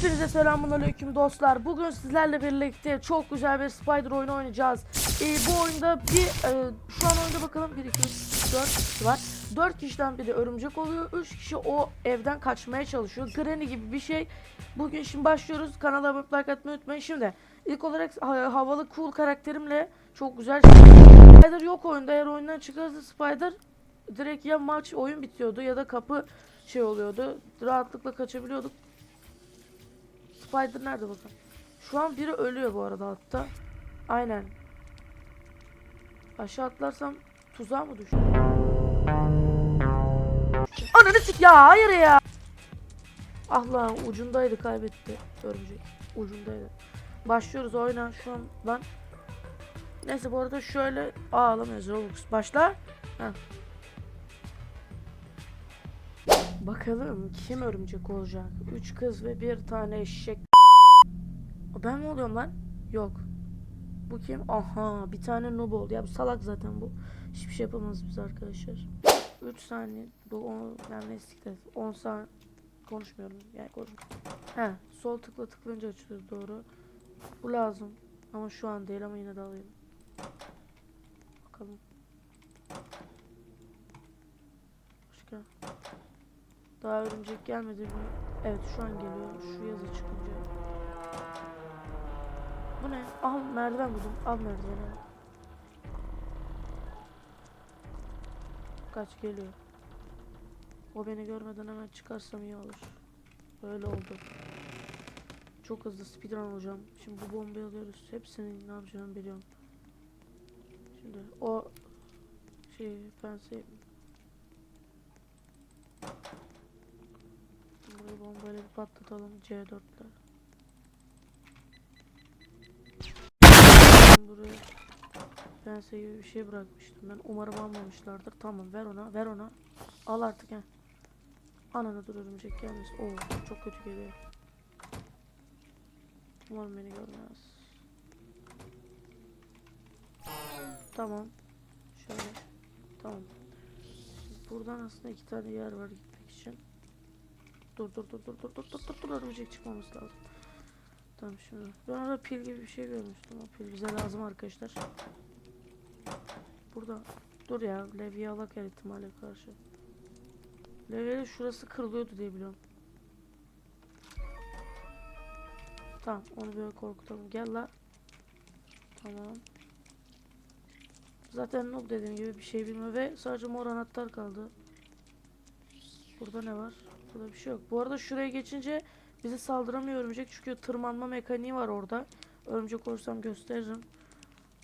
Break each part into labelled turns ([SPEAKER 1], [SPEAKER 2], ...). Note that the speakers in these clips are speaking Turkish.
[SPEAKER 1] Hepinize selamun aleyküm dostlar. Bugün sizlerle birlikte çok güzel bir Spider oyunu oynayacağız. Ee, bu oyunda bir e, şu an oyunda bakalım 1 2 3 4 kişi var. 4 kişiden biri örümcek oluyor. 3 kişi o evden kaçmaya çalışıyor. Granny gibi bir şey. Bugün şimdi başlıyoruz. Kanala abone like atmayı unutmayın. Şimdi ilk olarak ha- havalı cool karakterimle çok güzel Spider yok oyunda. Eğer oyundan çıkarsa Spider direkt ya maç oyun bitiyordu ya da kapı şey oluyordu. Rahatlıkla kaçabiliyorduk. Spider nerede bakın? Şu an biri ölüyor bu arada hatta. Aynen. Aşağı atlarsam tuzağa mı düştüm? Ananı sik ya hayır ya. Ah lan ucundaydı kaybetti örümcek. Ucundaydı. Başlıyoruz oyna şu an lan. Neyse bu arada şöyle Aa, alamıyoruz Robux. Başla. Heh. Bakalım kim örümcek olacak? Üç kız ve bir tane eşek. Ben mi oluyorum lan? Yok. Bu kim? Aha bir tane noob oldu. Ya bu salak zaten bu. Hiçbir şey yapamaz biz arkadaşlar. 3 saniye. Do on, yani ne siktir. 10 saniye. Konuşmuyorum. Yani konuş. He, sol tıkla tıklayınca açılıyor doğru. Bu lazım. Ama şu an değil ama yine de alayım. Bakalım. Başka. Daha örümcek gelmedi mi? Evet şu an geliyor. Şu yazı çıkınca. Bu ne? Al merdiven buldum. Al merdiveni. Kaç geliyor. O beni görmeden hemen çıkarsam iyi olur. Böyle oldu. Çok hızlı speedrun olacağım. Şimdi bu bombayı alıyoruz. Hepsini ne yapacağımı biliyorum. Şimdi o şey pense patlatalım C4'le. Ben Buraya pense bir şey bırakmıştım ben. Umarım almamışlardır. Tamam ver ona ver ona. Al artık he. Ananı dur örümcek gelmesin. Oo çok kötü geliyor. Umarım beni görmez. Tamam. Şöyle. Tamam. Buradan aslında iki tane yer var. Dur dur dur dur dur dur dur dur dur örümcek çıkmamız lazım. Tamam şimdi. Ben orada pil gibi bir şey görmüştüm. O pil bize lazım arkadaşlar. Burada. Dur ya. Levye alak her ihtimale karşı. Levye'de şurası kırılıyordu diye biliyorum. Tamam onu böyle korkutalım. Gel la. Tamam. Zaten noob dediğim gibi bir şey bilmiyor ve sadece mor anahtar kaldı. Burada ne var? Burada bir şey yok. Bu arada şuraya geçince bize saldıramıyor örümcek çünkü tırmanma mekaniği var orada. Örümcek olursam gösteririm.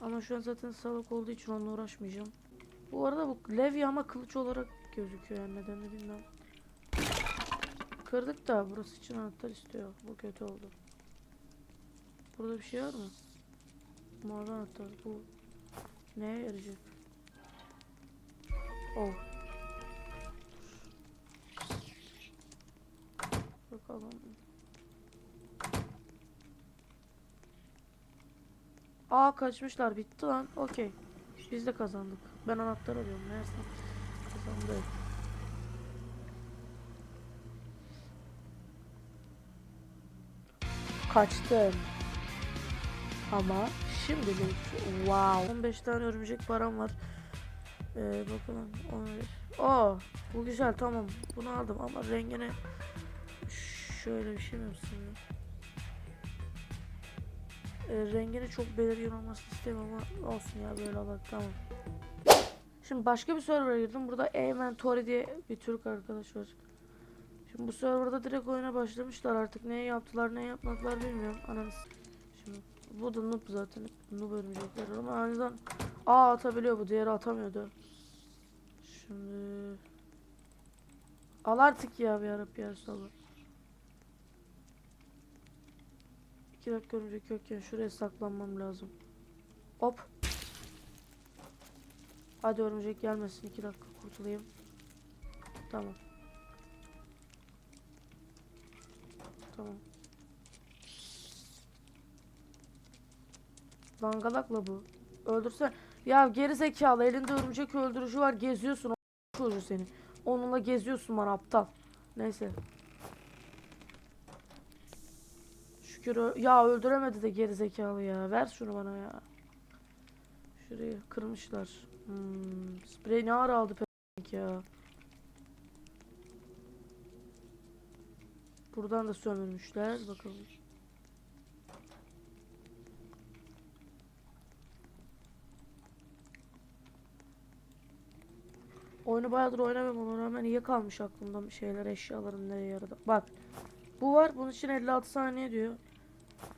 [SPEAKER 1] Ama şu an zaten salak olduğu için onunla uğraşmayacağım. Bu arada bu levye ama kılıç olarak gözüküyor yani nedenini bilmem. Kırdık da burası için anahtar istiyor. Bu kötü oldu. Burada bir şey var mı? Mavi anahtar. Bu neye yarayacak? Oh. Bakalım. Aa kaçmışlar bitti lan. Okey. Biz de kazandık. Ben anahtar alıyorum. Neyse. Kazandık. Kaçtım. Ama şimdilik wow. 15 tane örümcek param var. Ee, bakalım 15. Aa bu güzel tamam. Bunu aldım ama rengine şöyle bir şey mi yapsın ya? Ee, rengini çok belirgin olmasını istemiyorum ama olsun ya böyle bak tamam. Şimdi başka bir server'a girdim. Burada Inventory diye bir Türk arkadaş var. Şimdi bu serverda direkt oyuna başlamışlar artık. Ne yaptılar ne yapmadılar bilmiyorum. Ananı s- Şimdi bu da noob zaten. Noob örümcekler ama aniden Aa atabiliyor bu. Diğeri atamıyordu. Şimdi Al artık ya bir yarabbi ya sabır. İki dakika örümcek yokken şuraya saklanmam lazım. Hop. Hadi örümcek gelmesin. iki dakika kurtulayım. Tamam. Tamam. Dangalakla bu. Öldürse. Ya geri zekalı elinde örümcek öldürücü var geziyorsun o çocuğu seni. Onunla geziyorsun bana aptal. Neyse. Şükür. Ya öldüremedi de geri zekalı ya. Ver şunu bana ya. Şurayı kırmışlar. Hmm, sprey ne ara aldı pe- ya. Buradan da sömürmüşler. Bakalım. Oyunu bayağıdır oynamıyorum ona rağmen iyi kalmış aklımda bir şeyler eşyalarım nereye yaradı. Bak bu var bunun için 56 saniye diyor.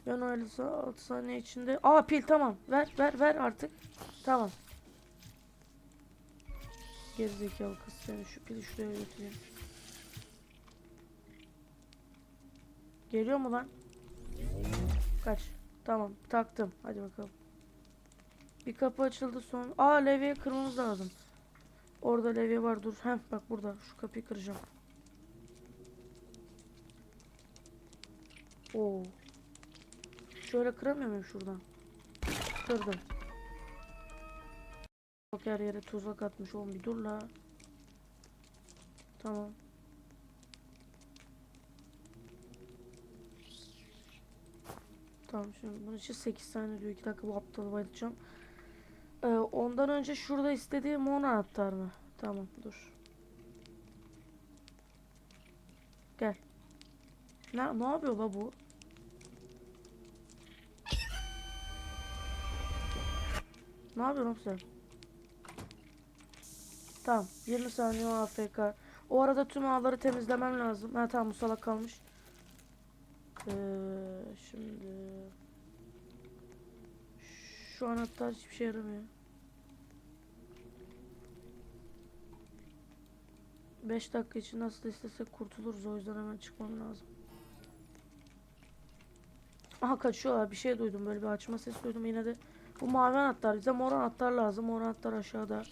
[SPEAKER 1] Ben o 56 saniye içinde Aa pil tamam ver ver ver artık. Tamam. Gerizekalı kız seni şu pili şuraya götüreyim. Geliyor mu lan? Kaç. Tamam taktım. Hadi bakalım. Bir kapı açıldı son. Aa levye kırmamız lazım. Orada levye var dur. Hem bak burada. Şu kapıyı kıracağım. Oo. Şöyle kıramıyor muyum şuradan? Kırdım. Bak her yere tuzak atmış oğlum bir dur la. Tamam. Tamam şimdi bunun için 8 tane diyor. 2 dakika bu aptalı bayılacağım. Ee, ondan önce şurada istediğim mon anahtar mı? Tamam dur. Gel. Ne, ne yapıyor la bu? Ne yapıyorsun sen? Tamam. 20 saniye AFK. O arada tüm ağları temizlemem lazım. Ha tamam bu salak kalmış. Ee, şimdi şu anahtar hiçbir şey yaramıyor. 5 dakika için nasıl istesek kurtuluruz o yüzden hemen çıkmam lazım. Aha kaçıyorlar bir şey duydum böyle bir açma sesi duydum yine de bu mavi anahtar bize mor anahtar lazım mor anahtar aşağıda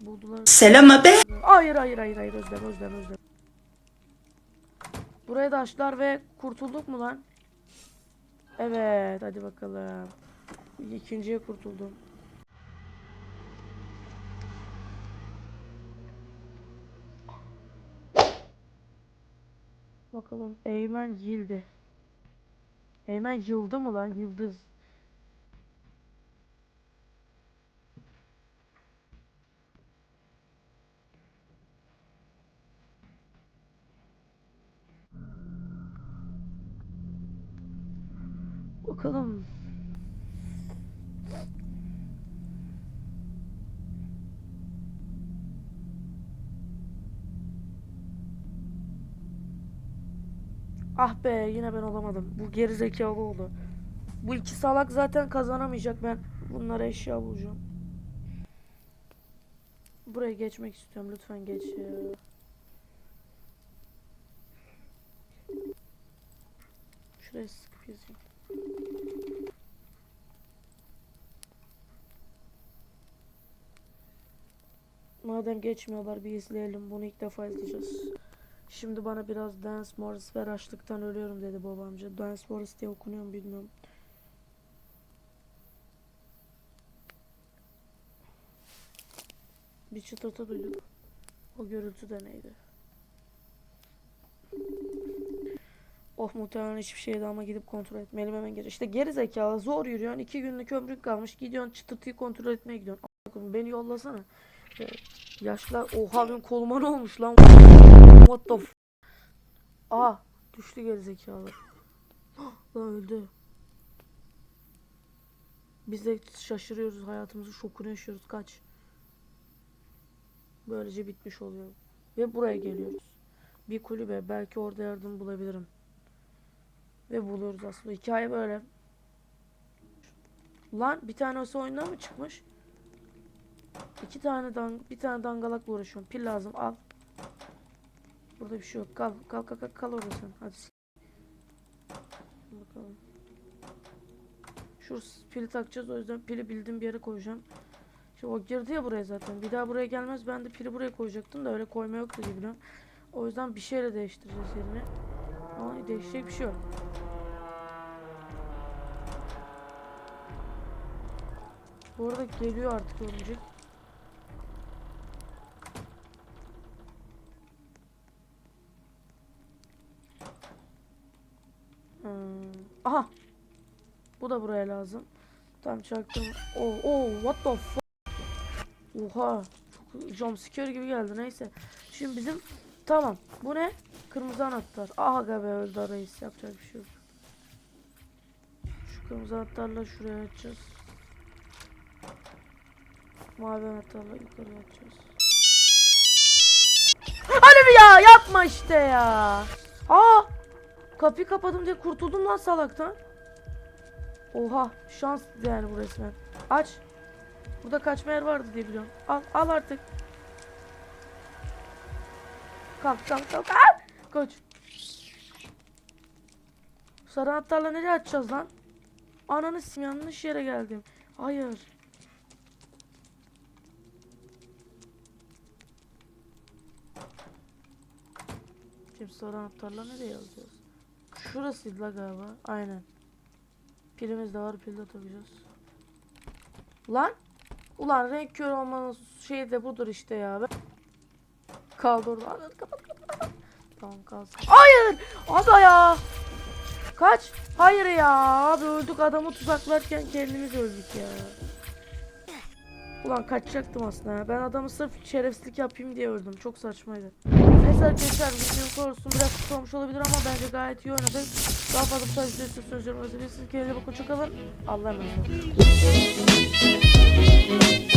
[SPEAKER 1] buldular.
[SPEAKER 2] Selam abi.
[SPEAKER 1] Hayır hayır hayır hayır Özlem Özlem Özlem. Buraya da açtılar ve kurtulduk mu lan? Evet hadi bakalım. İkinciye kurtuldum. Bakalım Eymen yıldı. Eymen yıldı mı lan yıldız? Bakalım. Ah be yine ben olamadım. Bu geri zekalı oldu. Bu iki salak zaten kazanamayacak ben. Bunlara eşya bulacağım. Buraya geçmek istiyorum lütfen geç ya. Şuraya sıkıp yazayım. Madem geçmiyorlar bir izleyelim. Bunu ilk defa izleyeceğiz. Şimdi bana biraz Dance Morris ver açlıktan ölüyorum dedi babamca. Dance Morris diye okunuyor mu bilmiyorum. Bir çıtırtı duyduk. O gürültü de neydi? Oh muhtemelen hiçbir şeydi ama gidip kontrol etmeliyim hemen geri. İşte geri zekalı zor yürüyorsun. iki günlük ömrün kalmış. Gidiyorsun çıtırtıyı kontrol etmeye gidiyorsun. Koyayım, Beni yollasana. Ee, yaşlar oha benim koluma ne olmuş lan? What the f Aa düştü geri zekalı. lan öldü. Biz de şaşırıyoruz hayatımızın şokunu yaşıyoruz kaç. Böylece bitmiş oluyor. Ve buraya geliyoruz. Bir kulübe belki orada yardım bulabilirim. Ve buluyoruz aslında. Hikaye böyle. Lan bir tanesi oyundan mı çıkmış? İki tane dang bir tane dangalakla uğraşıyorum. Pil lazım al. Burada bir şey yok. Kal kal kal kal, kal orada sen. Hadi. Bakalım. Şu s- pili takacağız o yüzden pili bildiğim bir yere koyacağım. Şimdi o girdi ya buraya zaten. Bir daha buraya gelmez. Ben de pili buraya koyacaktım da öyle koyma yoktu gibi. O yüzden bir şeyle değiştireceğiz yerini. Ama değişecek bir şey yok. Bu arada geliyor artık örümcek. Hmm. Aha. Bu da buraya lazım. Tam çaktım. Oh, oh, what the fuck? Oha. Çok jumpscare gibi geldi. Neyse. Şimdi bizim tamam. Bu ne? Kırmızı anahtar. Aha be öldü reis. Yapacak bir şey yok. Şu kırmızı anahtarla şuraya açacağız. Mavi anahtarla yukarı açacağız. Bir ya yapma işte ya. Aa! Kapıyı kapadım diye kurtuldum lan salaktan. Oha şans yani bu resmen. Aç. Burada kaçma yer vardı diye biliyorum. Al al artık. Kalk kalk kalk. Al! Koç. Sarı anahtarla nereye açacağız lan? Ananı yanlış yere geldim. Hayır. Sarı anahtarla nereye yazacağız? Şurasıydı la galiba. Aynen. Pilimiz de var. Pil de takacağız. Lan. Ulan renk kör olmanın şeyi de budur işte ya. Ben... Kaldı orada. Kapat. Tamam kalsın. Hayır. Abi ya. Kaç. Hayır ya. Abi öldük adamı tuzaklarken kendimiz öldük ya. Ulan kaçacaktım aslında. Ben adamı sırf şerefsizlik yapayım diye öldüm. Çok saçmaydı. Neyse arkadaşlar videonun sorusu biraz olmuş olabilir ama bence gayet iyi oynadık. Daha fazla bu tarz videosu sözlerimi özlemişsiniz. Kendinize bakın. Hoşçakalın. Allah'a emanet olun.